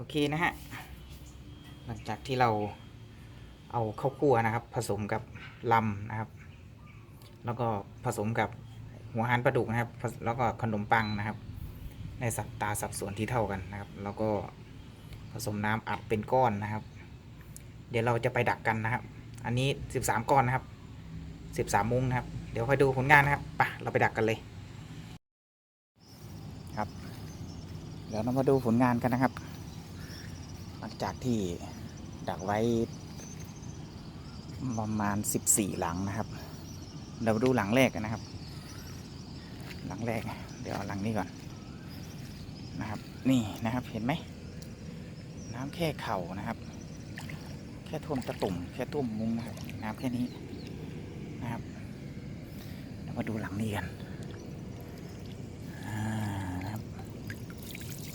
โอเคนะฮะ หลังจากที่เราเอาข้าวคั่วนะครับ ผสมกับลำนะครับ แล้วก็ผสมกับหัวหานปลาดุกนะครับ แล้วก็ขนมปังนะครับ ในสัดตาสัดส่วนที่เท่ากันนะครับ แล้วก็ผสมน้ำอัดเป็นก้อนนะครับ เดี๋ยวเราจะไปดักกันนะครับ อันนี้ 13 ก้อนนะครับ 13 มุ้งนะครับ เดี๋ยวค่อยดูผลงานนะครับปะเราไปดักกันเลย ครับ เดี๋ยวเรามาดูผลงานกันนะครับ หลังจากที่ดักไว้ประมาณ 14 หลังนะครับ เรามาดูหลังแรกกันนะครับ หลังแรก เดี๋ยวเอาหลังนี้ก่อนนะครับ นี่นะครับเห็นไหม น้ำแค่เข่านะครับ แค่ท่วมตะตุ่มแค่ท่วมมุ้งนะครับน้ำแค่นี้นะครับเรามาดูหลังนี้กันอ่านะครับ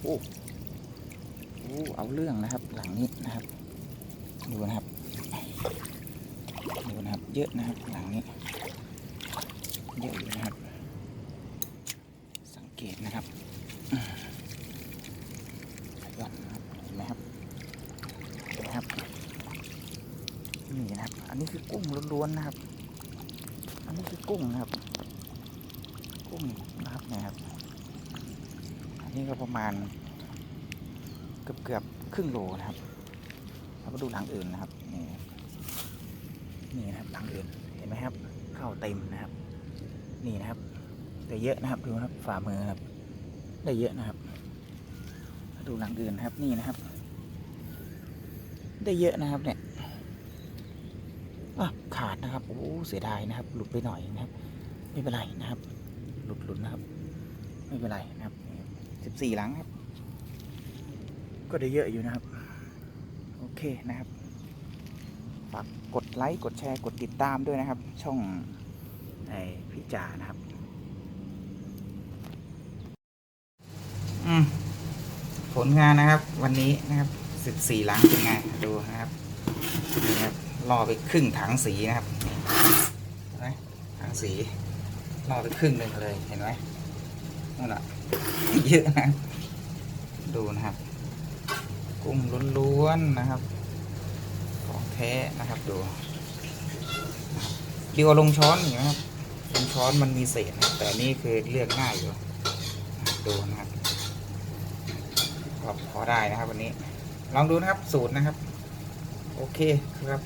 โอ้ เอาเรื่องนะครับ หลังนี้นะครับ ดูนะครับ ดูนะครับ เยอะนะครับ หลังนี้ เยอะอยู่นะครับ สังเกตนะครับอืมขยันนะครับเห็นไหมครับเห็นไหมครับนี่นะครับ อันนี้คือกุ้งล้วนๆนะครับ อันนี้คือกุ้งนะครับ กุ้งนะครับเนะครับ อันนี้ก็ประมาณ เกือบเกือบครึ่งโลนะครับเราก็ดูหลังอื่นนะครับ นี่นี่นะครับหลังอื่นเห็นไหมครับ เข้าเต็มนะครับ นี่นะครับได้เยอะนะครับดูนะครับฝ่ามือครับ ได้เยอะนะครับ ดูหลังอื่นนะครับนี่นะครับ ได้เยอะนะครับเนี่ยขาดนะครับโอ้เสียดายนะครับ หลุดไปหน่อยนะครับ ไม่เป็นไรนะครับ หลุดหลุดนะครับ ไม่เป็นไรนะครับสิบสี่หลังครับ ก็ได้เยอะอยู่นะครับ โอเคนะครับ ฝากกดไลค์ กดแชร์ กดติดตามด้วยนะครับ ช่องไอพี่จ่านะครับ อืม ผลงานนะครับ วันนี้นะครับสิบสี่หลังเป็นไงดูนะครับนี่ครับล่อไปครึ่งถังสีนะครับเห็นไหมถังสีล่อไปครึ่งหนึ่งเลยเห็นไหมนั่นแหละเยอะนะ ดูนะครับ กุ้งล้วนๆนะครับ ของแท้นะครับดูดีกว่าลงช้อนอยู่นะครับลงช้อนมันมีเศษนะแต่นี่คือเลือกง่ายอยู่ดูนะครับพอได้นะครับวันนี้ ลองดูนะครับสูตรนะครับ โอเคครับ